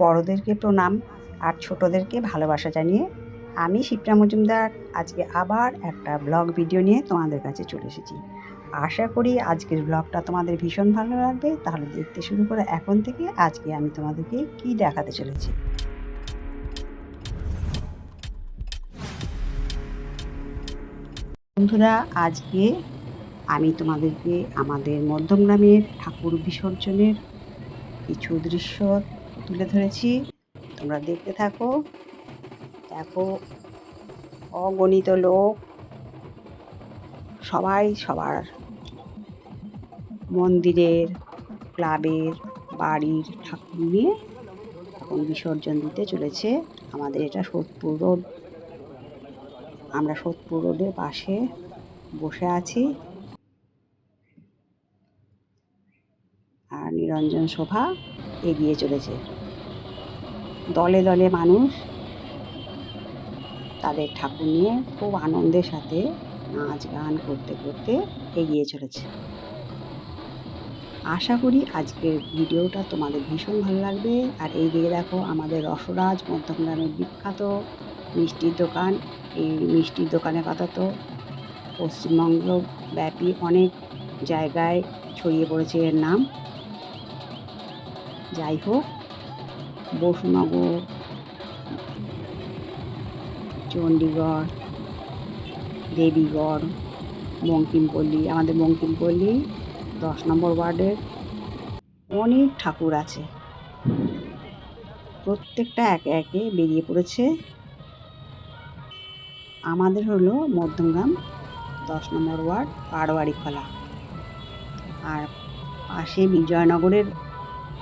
বড়দেরকে প্রণাম আর ছোটদেরকে ভালোবাসা জানিয়ে আমি শিপ্রা মজুমদার। আজকে আবার একটা ব্লগ ভিডিও নিয়ে তোমাদের কাছে চলে এসেছি। আশা করি আজকের ব্লগটা তোমাদের ভীষণ ভালো লাগবে। তাহলে দেখতে শুরু করে এখন থেকে আজকে আমি তোমাদেরকে কি দেখাতে চলেছি। বন্ধুরা, আজকে আমি তোমাদেরকে আমাদের মধ্যমগ্রামের ঠাকুর বিসর্জনের কিছু দৃশ্য তুলে ধরেছি। তোমরা দেখতে থাকো। দেখো, অগণিত লোক। সবাই সবার মন্দিরের, ক্লাবের, বাড়ির ঠাকুর নিয়ে এখন বিসর্জন দিতে চলেছে। আমাদের এটা সোদপুর রোড। আমরা সোদপুর রোডের পাশে বসে আছি। আর নিরঞ্জন শোভা এগিয়ে চলেছে। দলে দলে মানুষ তাদের ঠাকুর নিয়ে খুব আনন্দের সাথে নাচ গান করতে করতে এগিয়ে চলেছে। আশা করি আজকের ভিডিওটা তোমাদের ভীষণ ভালো লাগবে। আর এই দিকে দেখো আমাদের রসরাজ মধ্যমগ্রামের বিখ্যাত মিষ্টির দোকান, এই মিষ্টির দোকানের কথা তো পশ্চিমবঙ্গ ব্যাপী অনেক জায়গায় ছড়িয়ে পড়েছে এর নাম। যাই হোক বসুনগর, চণ্ডীগড়, দেবীগড়, বঙ্কিমপল্লী। আমাদের বঙ্কিমপল্লী দশ নম্বর ওয়ার্ডের অনেক ঠাকুর আছে। প্রত্যেকটা একে একে বেরিয়ে পড়েছে। আমাদের হলো মধ্যমগ্রাম দশ নম্বর ওয়ার্ড পাড়োয়ারি খোলা আর পাশে বিজয়নগরের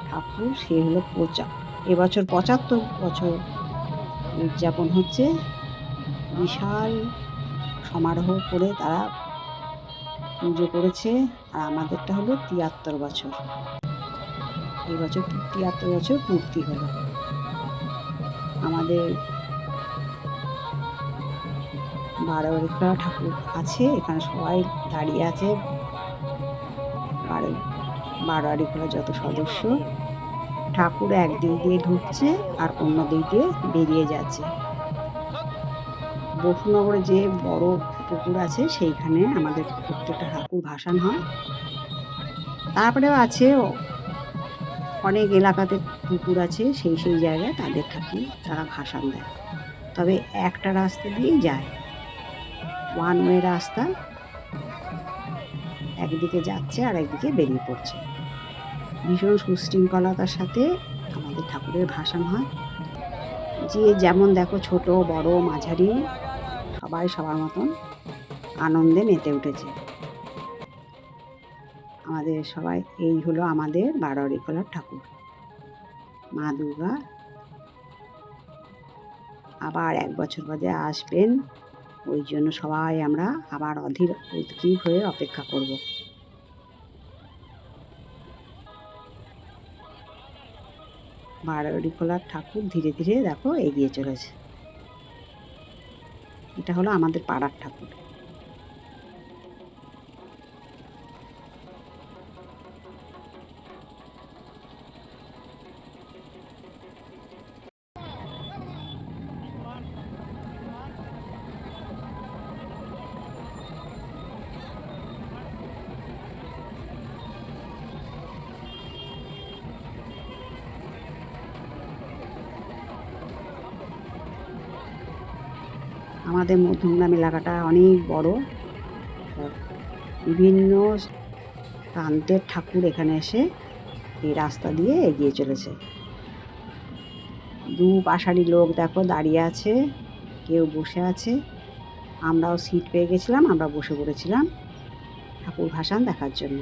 ঠাকুর, সে হলো পচা এবছর পঁচাত্তর বছর উদযাপন হচ্ছে। বিশাল সমারোহ করে তারা পুজো করেছে আর আমাদেরটা হলো তিয়াত্তর বছর। এই বছর তিয়াত্তর বছর পূর্তি হলো। আমাদের বারোয়ারিকা ঠাকুর আছে, এখানে সবাই দাঁড়িয়ে আছে। বারো বারোয়ারি খোলা যত সদস্য। ঠাকুর একদিক দিয়ে ঢুকছে আর অন্য দিক দিয়ে বেরিয়ে যাচ্ছে। বসুনগরে যে বড় পুকুর আছে, সেইখানে আমাদের প্রত্যেকটা ঠাকুর ভাসান হয়। তারপরেও আছে অনেক এলাকাতে পুকুর আছে, সেই সেই জায়গায় তাদের ঠাকুর তারা ভাসান দেয়। তবে একটা রাস্তা দিয়েই যায়। ওয়ান ওয়ে রাস্তা। একদিকে যাচ্ছে আর একদিকে বেরিয়ে পড়ছে। ভীষণ সুশৃঙ্খলতার সাথে আমাদের ঠাকুরের ভাসান হয়। যে যেমন দেখো ছোট, বড়, মাঝারি, সবাই সবার মতন আনন্দে মেতে উঠেছে। আমাদের সবাই এই হলো আমাদের বারোয়ারি খোলার ঠাকুর। মা দুর্গা আবার এক বছর বাদে আসবেন, ওই জন্য সবাই আমরা আবার অধীর উদ্গ্রীব হয়ে অপেক্ষা করব। বারোয়ারি খোলার ঠাকুর ধীরে ধীরে দেখো এগিয়ে চলেছে। এটা হলো আমাদের পাড়ার ঠাকুর। আমাদের মধ্যমগ্রাম এলাকাটা অনেক বড়। বিভিন্ন প্রান্তের ঠাকুর এখানে এসে এই রাস্তা দিয়ে এগিয়ে চলেছে। দু পাশারি লোক দেখো দাঁড়িয়ে আছে, কেউ বসে আছে। আমরাও সিট পেয়ে গেছিলাম, আমরা বসে পড়েছিলাম ঠাকুর ভাসান দেখার জন্য।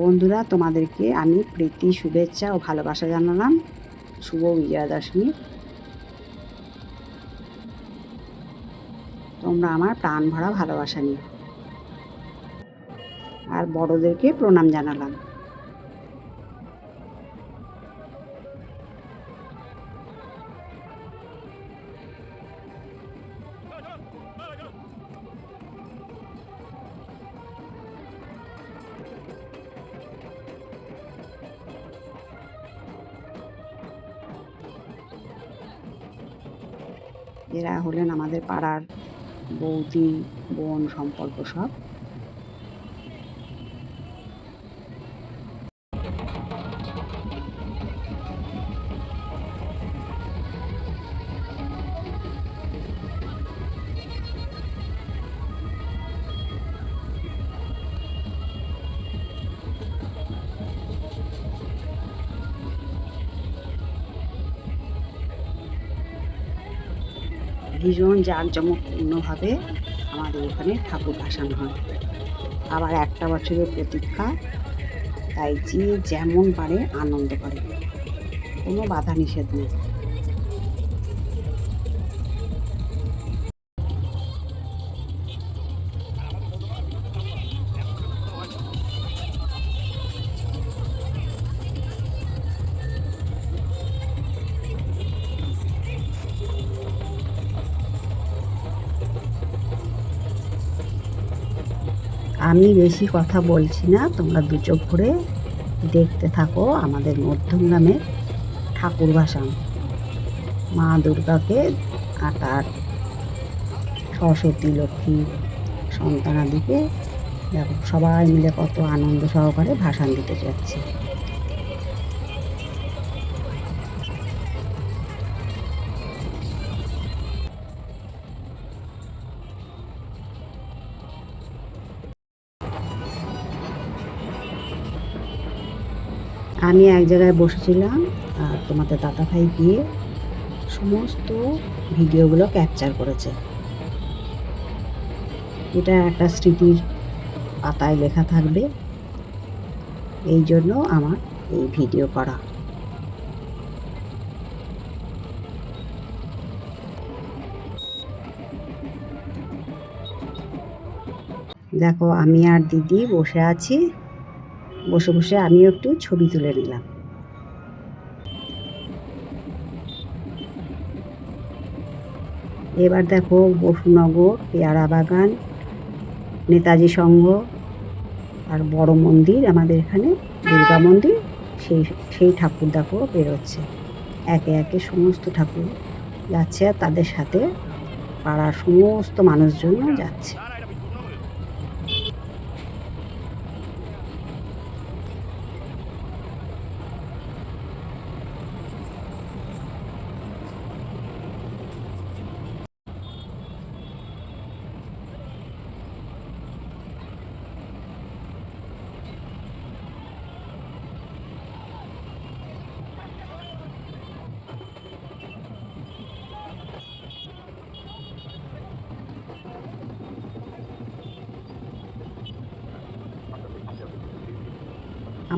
বন্ধুরা, তোমাদেরকে আমি প্রীতি, শুভেচ্ছা ও ভালোবাসা জানালাম। শুভ বিজয়া দশমী তোমরা আমার প্রাণ ভরা ভালোবাসা নিয়ে। আর বড়দেরকে প্রণাম জানালাম। এরা হলেন আমাদের পাড়ার বৌদি বোন সম্পর্ক সব। ভীষণ জাঁকজমকপূর্ণভাবে আমাদের এখানে ঠাকুর ভাসানো হয়। আবার একটা বছরের প্রতীক্ষা, তাই যে যেমন পারে আনন্দ করে। কোনো বাধা নিষেধ নেই। আমি বেশি কথা বলছি না, তোমরা দু চোখ ভরে দেখতে থাকো আমাদের মধ্যম মধ্যমগ্রামের ঠাকুর ভাসান, মা দুর্গাকে আর তার সরস্বতী, লক্ষ্মী সন্তানাদিকে সবাই মিলে কত আনন্দ সহকারে ভাসান দিতে যাচ্ছে। আমি এক জায়গায় বসেছিলাম, আর তোমাদের দাদা ভাই গিয়ে সমস্ত ভিডিওগুলো ক্যাপচার করেছে। এটা একটা স্মৃতির পাতায় লেখা থাকবে। এই জন্য আমার এই ভিডিও করা। দেখো, আমি আর দিদি বসে আছি। বসে বসে আমিও একটু ছবি তুলে নিলাম। এবার দেখো বসুনগর, পেয়ারা বাগান, নেতাজি সংঘ আর বড় মন্দির আমাদের এখানে, দুর্গা মন্দির, সেই সেই ঠাকুর দেখো বেরোচ্ছে। একে একে সমস্ত ঠাকুর যাচ্ছে আর তাদের সাথে পাড়ার সমস্ত মানুষজনও যাচ্ছে।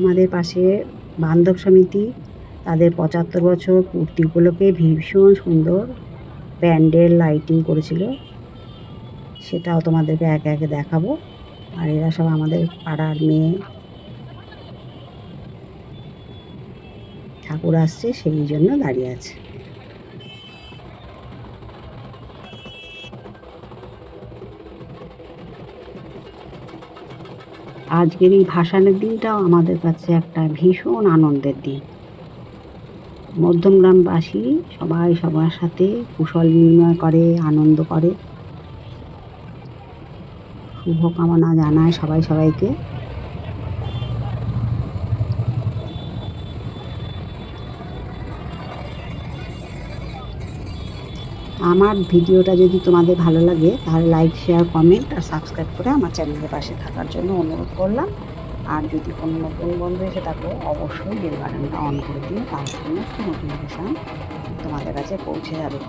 আমাদের পাশে বান্ধব সমিতি, তাদের পঁচাত্তর বছর পূর্তি উপলক্ষে ভীষণ সুন্দর প্যান্ডেল লাইটিং করেছিল। সেটাও তোমাদেরকে একে একে দেখাবো। আর এরা সব আমাদের পাড়ার মেয়ে। ঠাকুর আসছে, সেই জন্য দাঁড়িয়ে আছে। আজকের এই ভাসানের দিনটাও আমাদের কাছে একটা ভীষণ আনন্দের দিন। মধ্যমগ্রামবাসী সবাই সবার সাথে কুশল বিনিময় করে, আনন্দ করে। শুভকামনা জানায় সবাই সবাইকে। আমার ভিডিওটা যদি তোমাদের ভালো লাগে, তাহলে লাইক শেয়ার কমেন্ট আর সাবস্ক্রাইব করে আমার চ্যানেলের পাশে থাকার জন্য অনুরোধ করলাম। আর যদি কোনো নতুন বন্ধু এসে থাকো, অবশ্যই বেল অন করে দিও তার সমস্ত নোটিফিকেশান তোমাদের কাছে পৌঁছে যাবে।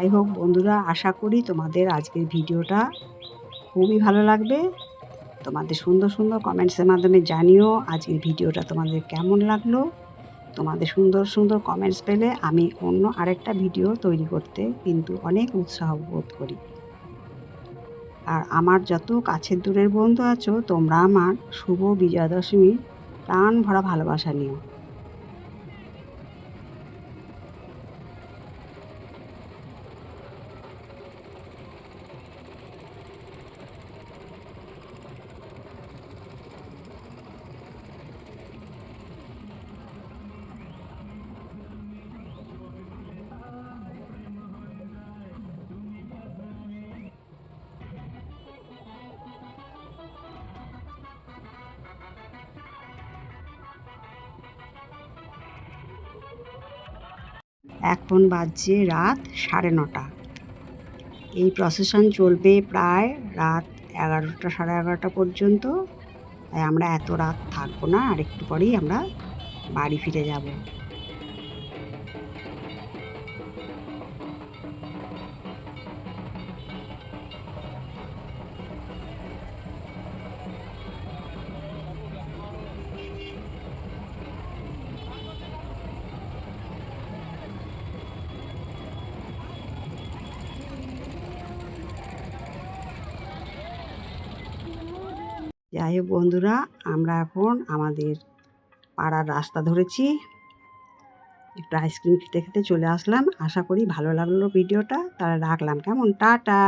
যাই হোক বন্ধুরা, আশা করি তোমাদের আজকের ভিডিওটা খুবই ভালো লাগবে। তোমাদের সুন্দর সুন্দর কমেন্টসের মাধ্যমে জানিও আজকের ভিডিওটা তোমাদের কেমন লাগল। তোমাদের সুন্দর সুন্দর কমেন্টস পেলে আমি অন্য আরেকটা ভিডিও তৈরি করতে কিন্তু অনেক উৎসাহ বোধ করি। আর আমার যত কাছের দূরের বন্ধু আছো, তোমরা আমার শুভ বিজয়া দশমীর প্রাণ ভরা ভালোবাসা নিও। এখন বাজছে রাত সাড়ে নটা। এই প্রসেশন চলবে প্রায় রাত এগারোটা সাড়ে এগারোটা পর্যন্ত। তাই আমরা এত রাত থাকব না, আর একটু পরেই আমরা বাড়ি ফিরে যাব। যাই হোক বন্ধুরা, আমরা এখন আমাদের পাড়ার রাস্তা ধরেছি। একটু আইসক্রিম খেতে খেতে চলে আসলাম। আশা করি ভালো লাগল ভিডিওটা। তাহলে রাখলাম। কেমন? টাটা।